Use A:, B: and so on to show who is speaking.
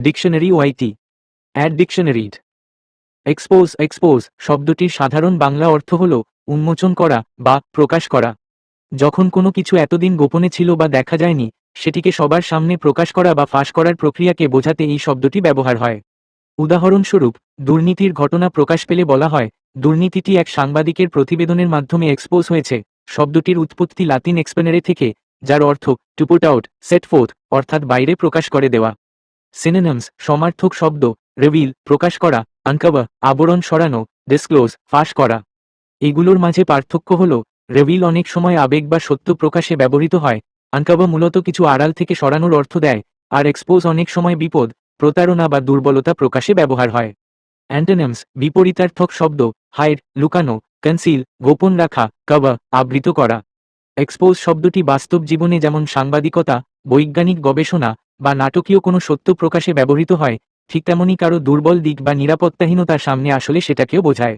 A: Dictionary ওয়াইটি অ্যাড ডিকশনারিড এক্সপোজ এক্সপোজ শব্দটির সাধারণ বাংলা অর্থ হল উন্মোচন করা বা প্রকাশ করা। যখন কোনো কিছু এতদিন গোপনে ছিল বা দেখা যায়নি, সেটিকে সবার সামনে প্রকাশ করা বা ফাঁস করার প্রক্রিয়াকে বোঝাতে এই শব্দটি ব্যবহার হয়। উদাহরণস্বরূপ, দুর্নীতির ঘটনা প্রকাশ পেলে বলা হয়, দুর্নীতিটি এক সাংবাদিকের প্রতিবেদনের মাধ্যমে এক্সপোজ হয়েছে। শব্দটির উৎপত্তি লাতিন এক্সপেনারে থেকে, যার অর্থ to put out set forth অর্থাৎ বাইরে প্রকাশ করে দেওয়া। সিনোনিমস সমার্থক শব্দ রেভিল প্রকাশ করা আনকাবা আবরণ সরানো ডিসক্লোজ ফাঁস করা। এগুলোর মাঝে পার্থক্য হল রেভিল অনেক সময় আবেগ বা সত্য প্রকাশে ব্যবহৃত হয় আনকাবা মূলত কিছু আড়াল থেকে সরানোর অর্থ দেয়, আর এক্সপোজ অনেক সময় বিপদ, প্রতারণা বা দুর্বলতা প্রকাশে ব্যবহার হয়। অ্যান্টোনিমস বিপরীতার্থক শব্দ হাইড লুকানো কনসিল গোপন রাখা কভার আবৃত করা। এক্সপোজ শব্দটি বাস্তব জীবনে যেমন সাংবাদিকতা, বৈজ্ঞানিক গবেষণা বা নাটকীয় কোনো সত্য প্রকাশে ব্যবহৃত হয়, ঠিক তেমনই কারও দুর্বল দিক বা নিরাপত্তাহীনতার সামনে আসলে সেটাকেও বোঝায়।